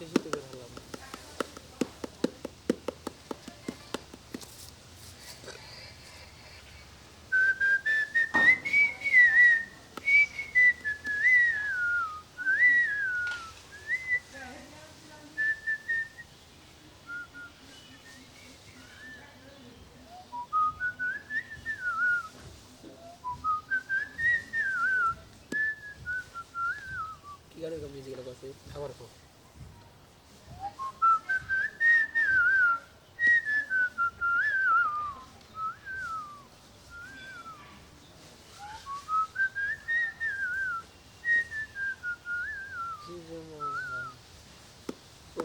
채시득을 하려면 기간을 금지라고 했어요. 강화로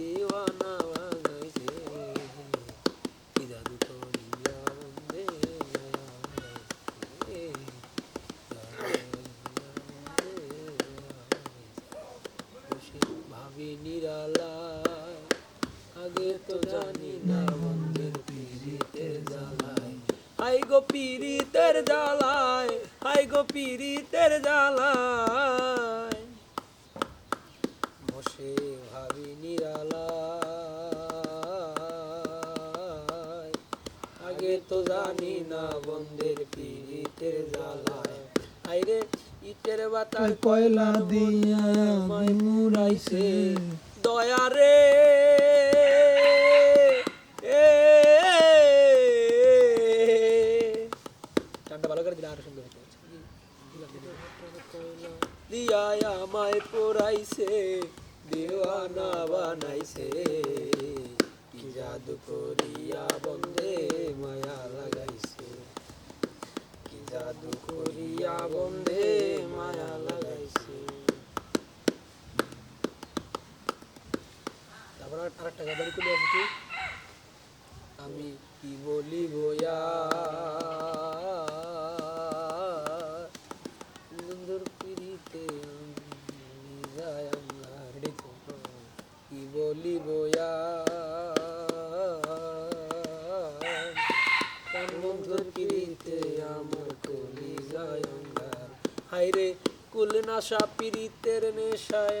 দিওয়ানা বানাইছে কি জাদু করিয়া লাগাইছে ভাবি নিরালায় আগে তো জানি না বন্ধের পিরিতের জ্বালায় হাই গো পিরিতের জ্বালায় হাই গো পিরিতের জ্বালায় বসে তো জানি না বন্ধের পিরিতের জ্বালায় আইরে ইটের বাতার কয়লা দিয়া আমায় মুড়াইছে দয়া রে এ গানটা ভালো করে দিলে আরও সুন্দর হতো দিয়া আমায় পড়াইছে দেওয়ানা বানাইছে কি জাদু করিয়া বন্ধে আরেকটা গাবাড়ি করে আসছি আমি কি বলি বয়া সুন্দর পিড়িতে আমি যাই আমরা কি বলি অঙ্গার হাইরে কুল নাশা পিড়িতের নেশায়